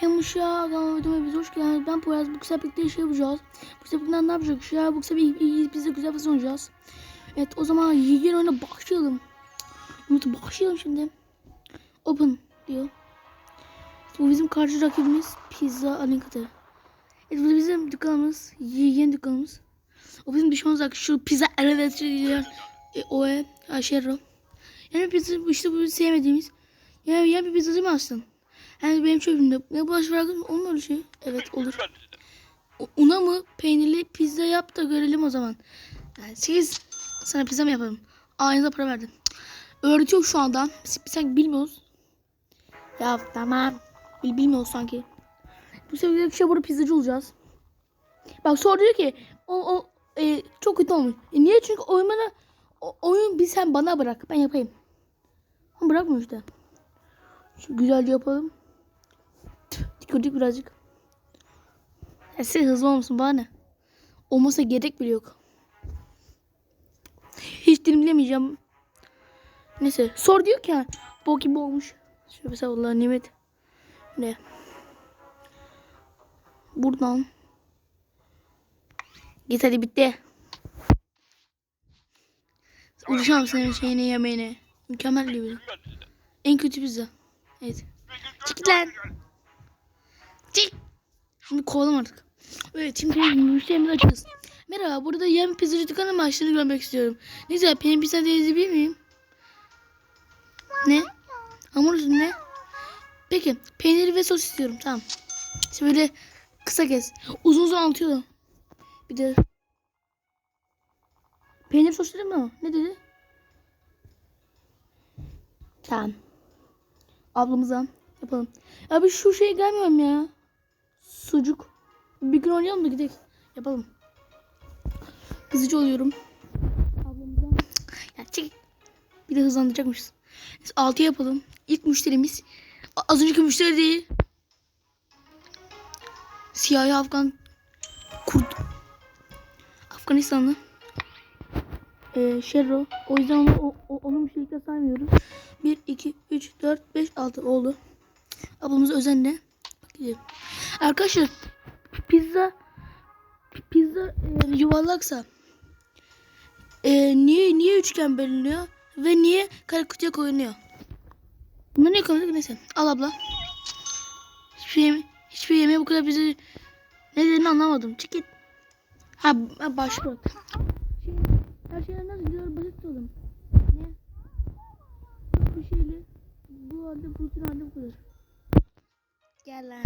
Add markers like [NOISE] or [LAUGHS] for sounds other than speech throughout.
Hem uşağı kanalıma biz hoş geldiniz. Ben Poyraz. Bu kısa birlikte iş yapacağız. Bu sefer ne yapacak? Ya bu iyi- iyi- biz de güzel bir oynayacağız. Evet o zaman yeni oyuna başlayalım. Umut başlayalım şimdi. Open diyor. Bu bizim karşı rakibimiz Pizza Alinkatı. Evet bu bizim dükkanımız. Yeni dükkanımız. O bizim düşmanımız bak şu pizza evet diyor. E, o e Aşero. Yani pizza işte bu sevmediğimiz. Yani ya bir pizzacı mı açtın? Yani benim çöpümde ne bulaş bırakın onun öyle şey. Evet olur. Una mı peynirli pizza yap da görelim o zaman. Yani siz sana pizza mı yapalım? Aynı para verdim. Öğretiyor şu anda. Biz biz sanki bilmiyoruz. Ya tamam. Bil bilmiyoruz sanki. Bu sefer bir şey burada pizzacı olacağız. Bak sonra diyor ki o, o e, çok kötü olmuş. E, niye? Çünkü oyun bana o, oyun bir sen bana bırak. Ben yapayım. Ama bırakmıyor işte. Şu güzelce yapalım. Tükürdük birazcık. Ya sen hızlı olmasın bana ne? Olmasa gerek bile yok. Hiç dilimlemeyeceğim. Neyse. Sor diyor ki bok gibi olmuş. Şöyle mesela Allah nimet. Ne? Buradan. Git hadi bitti. Uğraşamam senin şeyine yemeğine. Mükemmel video. En kötü pizza. Evet. Çık lan. Çık. Şimdi kovalım artık. Evet şimdi müşterimizi açacağız. Merhaba burada yem pizzacı dükkanı mı açtığını görmek istiyorum. Ne güzel benim pizza diyebilir miyim? Ne? Hamur üstü ne? Peki peynir ve sos istiyorum tamam. Şimdi böyle kısa kes. Uzun uzun anlatıyor da. Bir de peynir sos dedim ama? Ne dedi? Tamam. Ablamıza yapalım. Abi şu şey gelmiyorum ya. Sucuk. Bir gün oynayalım da gidelim. Yapalım. Kızıcı oluyorum. Ablamıza. Ya çek. Bir de hızlandıracakmışız. Biz 6 yapalım. İlk müşterimiz. Az önceki müşteri değil. Siyahi Afgan Kurt. Afganistanlı. Ee, Şerro. O yüzden onu, o, o, onu müşterilikte saymıyoruz. 1, 2, 3, 4, 5, 6 oldu. Ablamız özenle. Gidelim. Arkadaşlar pizza pizza e, yuvarlaksa e, niye niye üçgen bölünüyor ve niye kare kutuya koyuluyor? Bunları niye koyduk neyse. Al abla. Hiçbir yeme hiçbir yemeğe bu kadar bizi ne dediğini anlamadım. Çık git. Ha, ha başlık. Şey, her şeyler nasıl gidiyor basit oğlum. Ne? Bu şeyle bu halde bu halde bu kadar. Gel lan.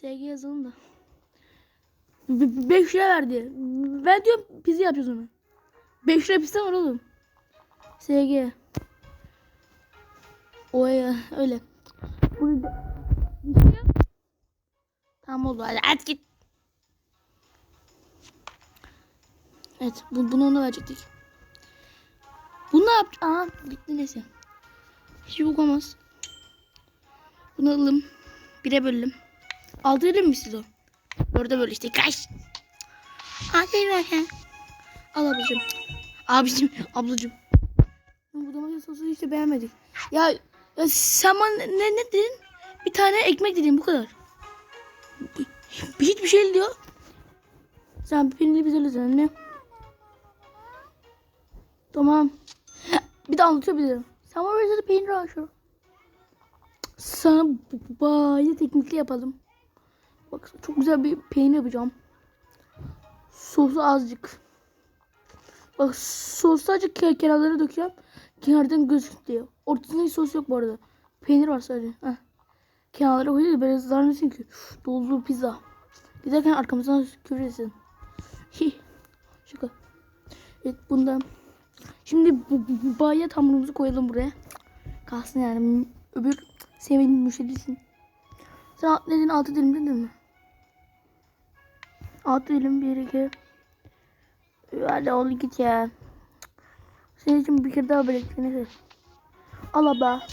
SG yazalım da. 5 lira verdi. Ben diyorum pizza yapacağız onu. 5 lira pizza var oğlum. SG. O ya öyle. Burada. Tamam oldu hadi at git. Evet bu, bunu ona verecektik. Bunu ne yapacağız? Aha bitti neyse. Hiç bok olmaz. Bunu alalım. Bire bölelim. Altı verir mi siz o? Dörde böl işte. Kaç. Hadi bakayım. Al ablacığım. Abicim, ablacığım. Bu domates sosu hiç de beğenmedik. Ya, ya sen bana ne, ne dedin? Bir tane ekmek dedin bu kadar. Hiçbir şey diyor. Sen peynirli bize lütfen ne? Tamam. Bir de anlatıyor bir de. Sen böyle peynir şu. Sana bayağı teknikli yapalım. Bak çok güzel bir peynir yapacağım. Sosu azıcık. Bak sos sadece ke- kenarlara dökeceğim. Kenardan gözük diye. Ortasında hiç sos yok bu arada. Peynir var sadece. Heh. Kenarlara koyuyor böyle zannetsin ki "Üf, dolu pizza. Giderken arkamızdan küresin. Hi. Şaka. Evet bundan. Şimdi bayat hamurumuzu koyalım buraya. Kalsın yani. Öbür sevmediğin müşterisin. Sen ne dedin? Altı dilim dedin mi? Altı dilim bir iki. Hadi oğlum git ya. Senin için bir kere daha bekle. Neyse. Al abla.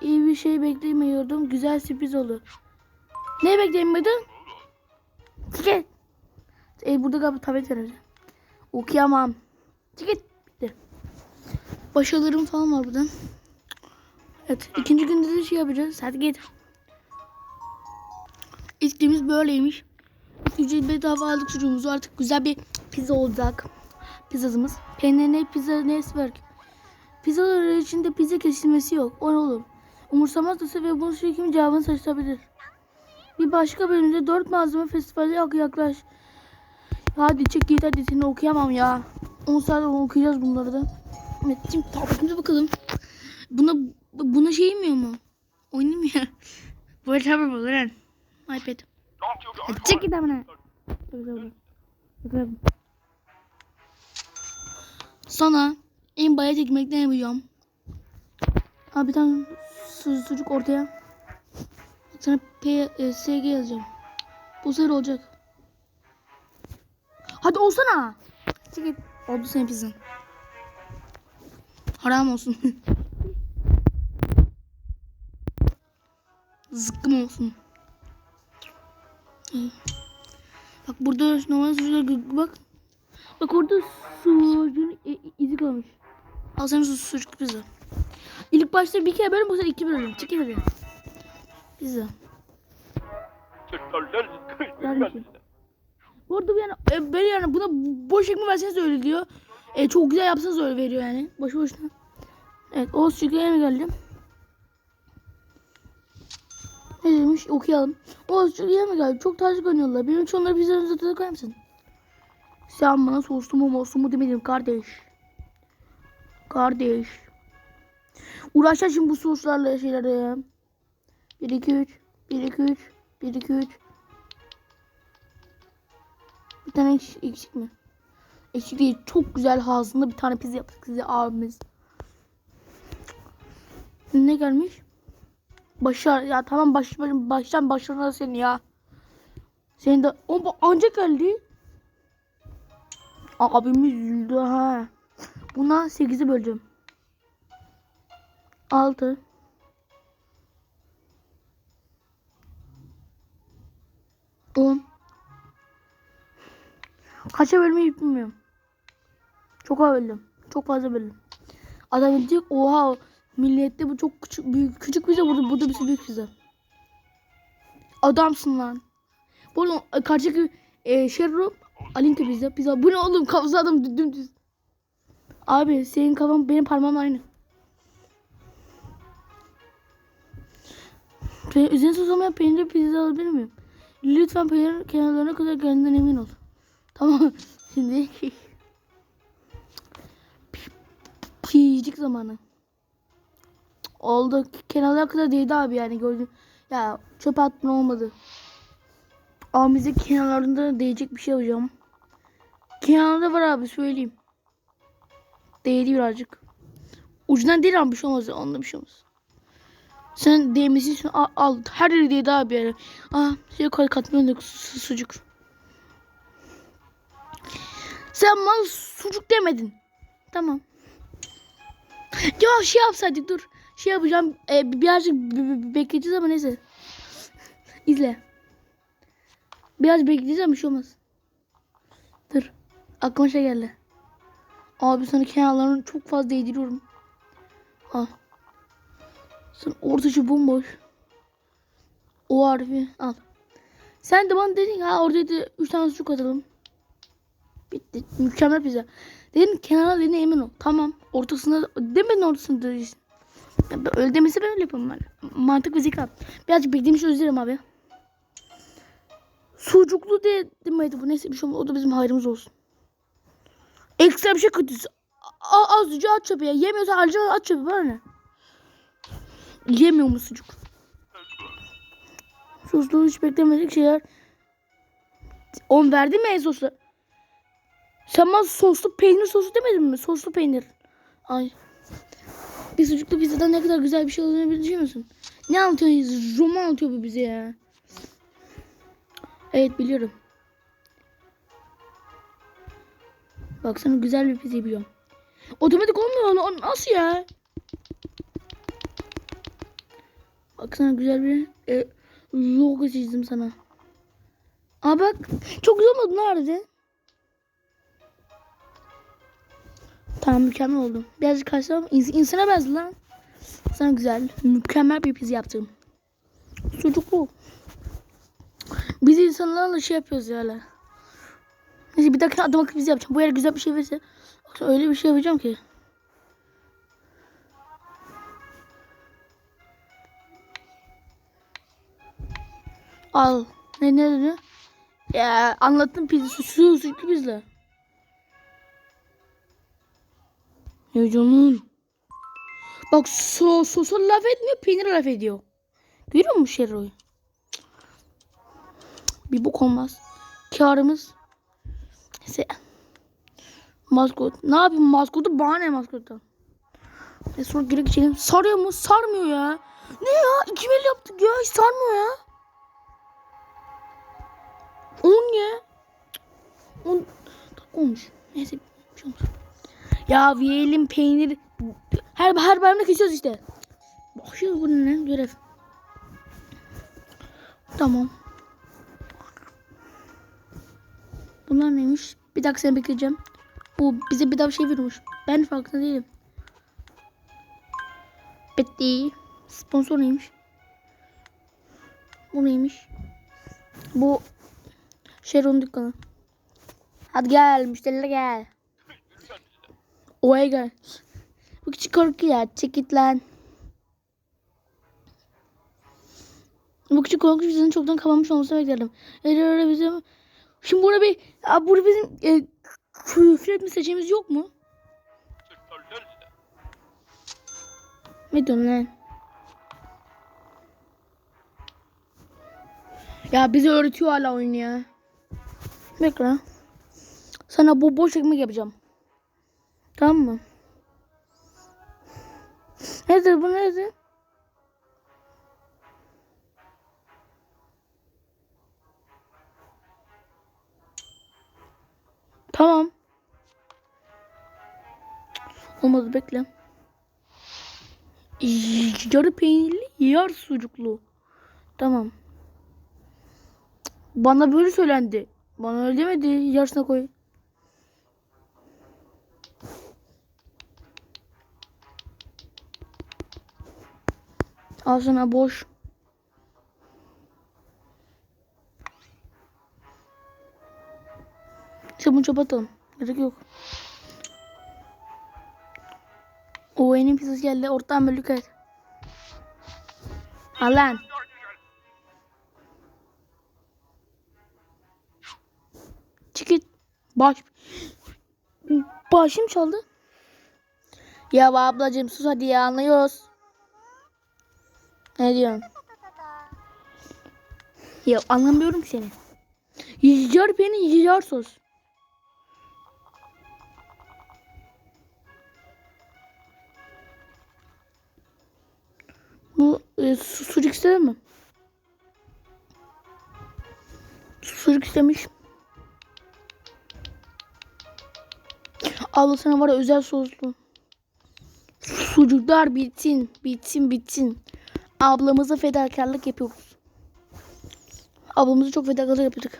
İyi bir şey beklemiyordum. Güzel sürpriz olur. Ne beklemiyordun? Git. E, burada galiba tablet var. Okuyamam. Git. Bitti. Başarılarım falan var burada. Evet ikinci günde de şey yapacağız. Hadi git. İlkimiz böyleymiş. Ücret bedava aldık sucuğumuzu. Artık güzel bir pizza olacak. Pizzamız. Peynir ne pizza ne var ki? Pizzalar içinde pizza kesilmesi yok. O ne olur? Umursamazsa ve bunu sürekli cevabını şaşırtabilir. Bir başka bölümde dört malzeme festivali yak- yaklaş. Hadi çek git hadi seni okuyamam ya. 10 saat okuyacağız bunları da. Evet şimdi tabletimize bakalım. Buna buna şey inmiyor mu? Oynayayım ya. Bu tablet bu lan. iPad. Hadi çek git amına. Sana en bayat ekmekten yapacağım. Tane su, sucuk ortaya. Sana P, e, SG yazacağım. Bu sefer olacak. Hadi olsana. Çek git. Oldu senin pizzan. Haram olsun. [LAUGHS] Zıkkım olsun. Bak burada normal sucuklar bak. Bak orada sucuğun izi kalmış. Al sana su sucuk pizza. İlk başta bir kere bölüm bu sefer iki bölüm. Çekil hadi. Pizza. Bu arada yani e, böyle yani buna boş ekmek verseniz öyle diyor. E, çok güzel yapsanız öyle veriyor yani. Boşu boşuna. Evet o sucuklara mı geldim? Ne demiş okuyalım. O sucuklara mı geldi? Çok taze görünüyorlar. Benim için onları pizzanın üzerine koyar mısın? Sen bana soslu mu moslu mu demedim kardeş. Kardeş. Uğraşacağız şimdi bu soslarla şeylere. 1 2 3 1 2 3 1 2 3 Bir tane eksik, eksik mi? Eksik değil. Çok güzel ağzında bir tane pizza yaptık size abimiz. Ne gelmiş? Başar ya tamam baş, baştan başlarına sen ya. Senin de o bu ancak geldi. Abimiz üzüldü ha. Buna 8'i böleceğim. 6 10 Kaça bölmeyi bilmiyorum. Çok böldüm. Çok fazla böldüm. Adam diyecek oha millette bu çok küçük büyük küçük pizza burada burada bir büyük pizza. Adamsın lan. Bu arada karşıdaki e, Sherro Alinka pizza pizza. Bu ne oğlum kafası adam dü- dümdüz. Abi senin kafan benim parmağım aynı. Üzerine sos olmayan peynirli pizza alabilir miyim? Lütfen peynir kenarlarına kadar geldiğinden emin ol. Tamam. [LAUGHS] Şimdi [LAUGHS] pişecek zamanı. Oldu. Kenarlara kadar değdi abi yani gördüm. Ya çöp atma olmadı. Ama kenarlarında değecek bir şey yapacağım. Kenarda var abi söyleyeyim. Değdi birazcık. Ucundan değil ama bir şey olmaz. Onda bir şey olmaz. Sen değmesi için al, al. Her yeri değdi abi yani. Ah şey koy katmıyor su- sucuk. Sen mal sucuk demedin. Tamam. Ya şey yapsaydık dur. Şey yapacağım. E, birazcık be- be- bekleyeceğiz ama neyse. İzle. Biraz bekleyeceğiz ama bir şey olmaz. Dur. Aklıma şey geldi. Abi sana kenarlarını çok fazla değdiriyorum. Al. Sen ortacı bomboş. O harfi al. Sen de bana dedin ha orada da 3 tane sucuk atalım. Bitti. Mükemmel pizza. Dedim kenara dediğine emin ol. Tamam. Ortasında demedin ortasında değilsin. Ben- öyle demesi ben öyle yapıyorum ben. Mantık ve zeka. Birazcık beklemiş özür dilerim abi. Sucuklu de demedi bu. Neyse bir şey olmaz. O da bizim hayrımız olsun. Ekstra bir şey kötüsü. A- azıcık at çöpe ya. Yemiyorsan harca at çöpe bana ne? Yemiyor mu sucuk? Soslu hiç beklemedik şeyler. On verdi mi en soslu? Sen bana soslu peynir sosu demedin mi? Soslu peynir. Ay. Bir sucuklu pizzadan ne kadar güzel bir şey olduğunu biliyor musun? Ne anlatıyorsun? Roman anlatıyor bu bize ya. Evet biliyorum. Bak sana güzel bir pizza biliyorum. Otomatik olmuyor onu. Nasıl ya? Bak sana güzel bir e, logo çizdim sana. Aa bak. Çok güzel olmadı nerede? Tamam mükemmel oldu. Birazcık kaçsam ins insana benzi lan. Sana güzel, mükemmel bir pizza yaptım. Sucuklu. Biz insanlarla şey yapıyoruz yani. Neyse bir dakika adam akıllı pizza yapacağım. Bu yer güzel bir şey verirse. Öyle bir şey yapacağım ki. Al. Ne ne dedi? Ya anlattım pizza. Su, su, sucuklu pizza. Ya canım. Bak so, sosa laf etmiyor, peynir laf ediyor. Görüyor musun Şero'yu? Bir bok olmaz. Karımız. Neyse. Maskot. Ne yapayım maskotu? Bana ne maskottan? E sonra geri geçelim. Sarıyor mu? Sarmıyor ya. Ne ya? İki el yaptık ya. Hiç sarmıyor ya. 10 ya. 10 dakika olmuş. Neyse. Bir şey olmaz. Ya viyelim peynir. Her her bölümde kesiyoruz işte. Bakıyoruz bu ne görev. Tamam. Bunlar neymiş? Bir dakika seni bekleyeceğim. Bu bize bir daha bir şey veriyormuş. Ben farkında değilim. Bitti. Sponsor neymiş? Bu neymiş? Bu Şeron dükkanı. Hadi gel müşteriler gel. Oya gel. Bu küçük korku ya. Çek git lan. Bu küçük korku bizden çoktan kapanmış olmasını beklerdim. Eğer bizim... Şimdi burada bir... Ya burada bizim e, küfür etme seçeneğimiz yok mu? Ne diyorsun lan? Ya bize öğretiyor hala oyun ya. Bekle. Sana bu boş ekmek yapacağım. Tamam mı? Nedir bu nedir? Tamam. Olmadı bekle. Yarı peynirli, yar sucuklu. Tamam. Bana böyle söylendi. Bana öyle demedi. Yarısına koy. Al boş. Çöpe atalım. Gerek yok. O benim pizzası geldi. Ortadan bölük et. Al lan. Çık git. Baş. Başım çaldı. Ya ablacığım sus hadi ya anlıyoruz. Ne diyorsun? Ya anlamıyorum ki seni. Yiyar beni yiyar sos. Bu e, su, sucuk ister mi? Sucuk istemiş. Abla sana var ya özel soslu. Sucuklar bitsin, bitsin, bitsin. Ablamıza fedakarlık yapıyoruz. Ablamızı çok fedakarlık yapıyorduk.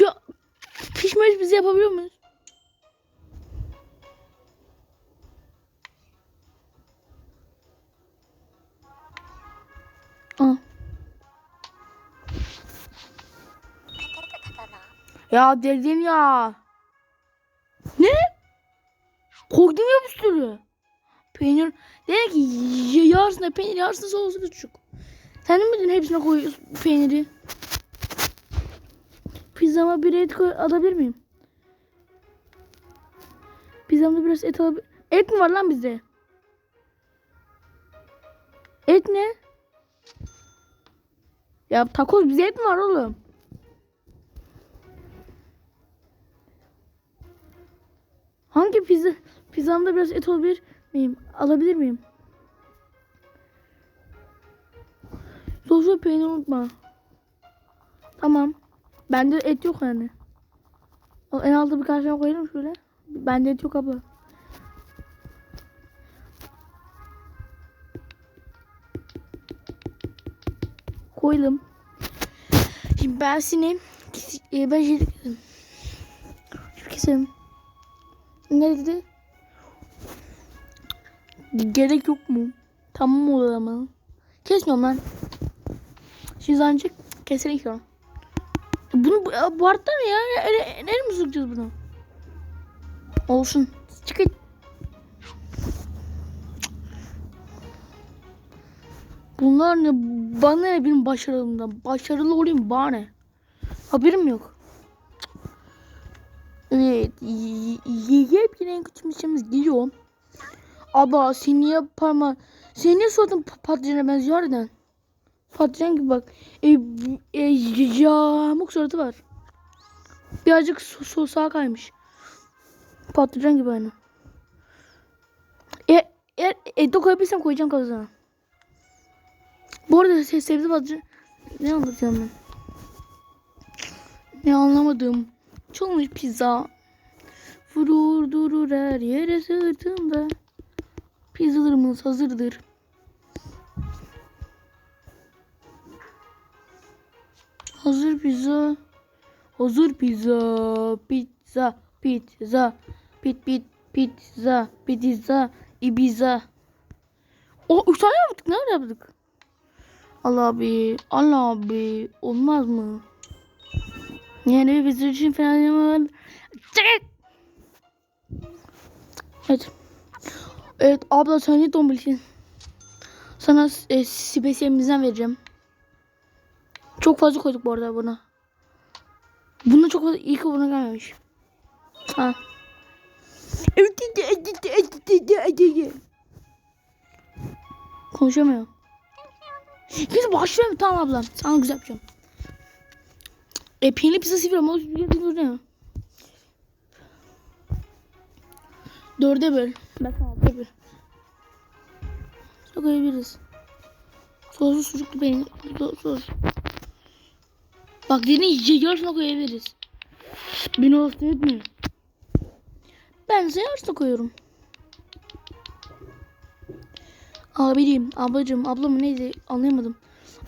Ya pişmez bizi yapabiliyor muyuz? Aa. Ya dedin ya. Koydum ya bir sürü. Peynir. Dedi ki yarısına peynir yarısına soslu küçük. Sen mi dedin hepsine koyuyorsun peyniri? Pizzama bir et koy alabilir miyim? Pizzamda biraz et alabilir Et mi var lan bizde? Et ne? Ya takoz bize et mi var oğlum? Hangi pizza? Pizzamda biraz et olabilir miyim? Alabilir miyim? Sos ve peynir unutma. Tamam. Bende et yok yani. En altta bir karşıma koyalım şöyle. Bende et yok abla. Koyalım. Şimdi ben seni e, ben şey kesim. Ne dedi? Gerek yok mu? Tamam o zaman. Kesmiyorum lan. Şimdi şu an. Bunu bu, bu arada ne ya? Ne, ne mi sıkacağız bunu? Olsun. Çıkın. Bunlar ne? Bana ne benim başarılımdan? Başarılı olayım bana ne? Haberim yok. Evet. Yiyip en misimiz geliyor. Abla sen niye parma... Sen niye suratın pa- patlıcana benziyor harbiden? Patlıcan gibi bak. E, e, yamuk suratı var. Birazcık so sosağa kaymış. Patlıcan gibi aynı. Eğer, eğer ete koyabilsem koyacağım kafasına. Bu arada se sebze patlıcan... Ne anlatıyorum ben? Ne anlamadım. Çalmış pizza. Vurur durur her yere sırtında. Pizzalarımız hazırdır. Hazır pizza. Hazır pizza. Pizza. Pizza. Pit pit pizza. Pizza. Ibiza. O üç tane yaptık. Nerede yaptık? Allah abi. Allah abi. Olmaz mı? Yani bizim için falan yapamadım. Çık! Evet. Evet abla sen ne dombilsin? Sana e, spesiyelimizden vereceğim. Çok fazla koyduk bu arada buna. Bunda çok fazla iyi ki buna gelmemiş. Ha. Konuşamıyor. Biz başlayalım tamam ablam. Sana güzel yapacağım. E peynirli pizza sıfır ama o ne? Dörde böl. Altıya böl. Çok koyabiliriz. Soslu sucuklu peynir. So sos. Bak dediğin yarısına koyabiliriz. Beni olsun etmiyor. Ben size yarısına koyuyorum. Abicim, ablacım, ablamı neydi anlayamadım.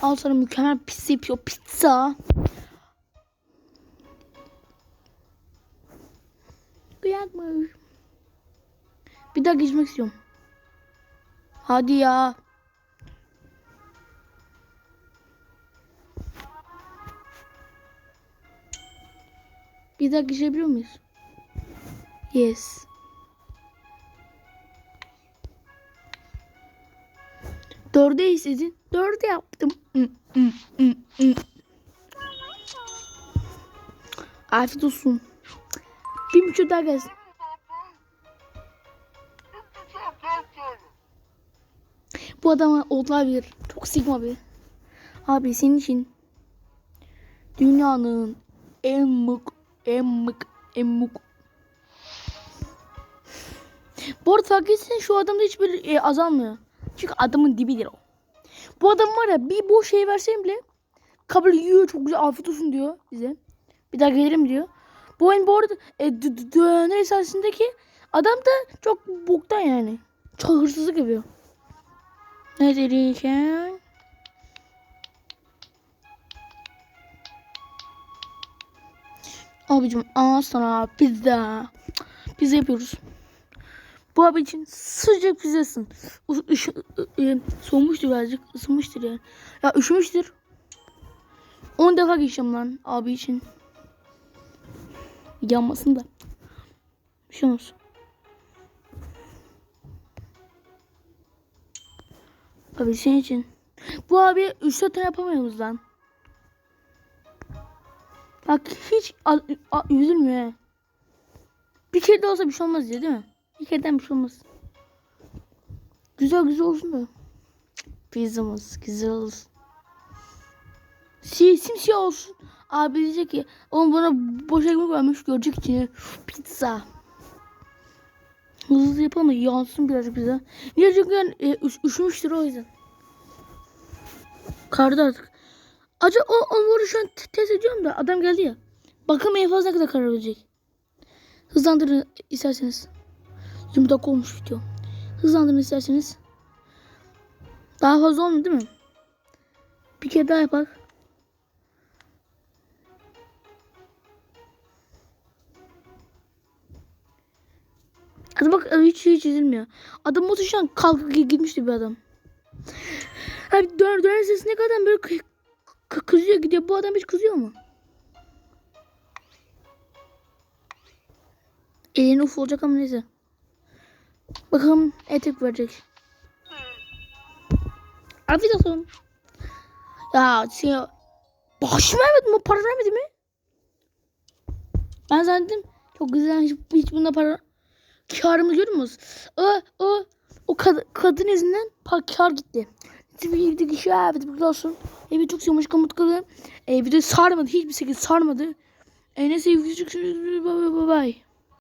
Al sana mükemmel pizza yapıyor. Pizza. Kıyakmış. Bir daha geçmek istiyorum. Hadi ya. Bir daha geçebiliyor muyuz? Yes. Dörde istedin. Dörde yaptım. Afiyet olsun. Bir buçuk daha gelsin. Bu adama olabilir. Çok sigma bir. Abi senin için dünyanın en mık en mık en mık bu arada fark etsen şu adamda hiçbir e, azalmıyor. Çünkü adamın dibidir o. Bu adam var ya bir boş şey versen bile kabul yiyor çok güzel afiyet olsun diyor bize. Bir daha gelirim diyor. Bu oyun bu arada e, döner esasındaki adam da çok boktan yani. Çok hırsızlık yapıyor. Ne dedin Abicim al sana pizza. Pizza yapıyoruz. Bu abi için sıcak pizzasın. Soğumuştur birazcık. ısınmıştır yani. Ya üşümüştür. 10 defa geçeceğim lan abi için. Yanmasın da. Bir şey olmaz. Abi senin için. Bu abi 3 tane yapamıyoruz lan. Bak hiç a, üzülmüyor. Bir kere de olsa bir şey olmaz diye değil mi? Bir kereden bir şey olmaz. Güzel güzel olsun da. Pizzamız güzel olsun. Si, simsiyah olsun. Abi diyecek ki oğlum bana boş ekmek vermiş görecek içine. Pizza. Hızlı yapalım da yansın birazcık pizza. Niye çünkü yani, e, üş, üşümüştür o yüzden. Kardı artık. Acaba o onları şu an te- test ediyorum da adam geldi ya. Bakalım en fazla ne kadar karar verecek. Hızlandırın isterseniz. 20 dakika olmuş video. Hızlandırın isterseniz. Daha fazla olmuyor değil mi? Bir kere daha yapak. Hadi bak hiç hiç çizilmiyor. Adam motor şu an kalkıp gitmişti bir adam. Abi döner, döner sesi ne kadar böyle kı- kı- kızıyor gidiyor. Bu adam hiç kızıyor mu? Elini uf olacak ama neyse. Bakalım etek verecek. Afiyet olsun. Ya sen bağış vermedin mi? Para vermedi mi? Ben zannettim çok güzel hiç, hiç bunda para karımı görüyor musunuz? O, o, o kad- kadın yüzünden pa- kar gitti. Bir evde kişi evet burada olsun. Evi çok yumuşak mutlu. Evi de sarmadı. Hiçbir şekilde sarmadı. E neyse bye bye bye.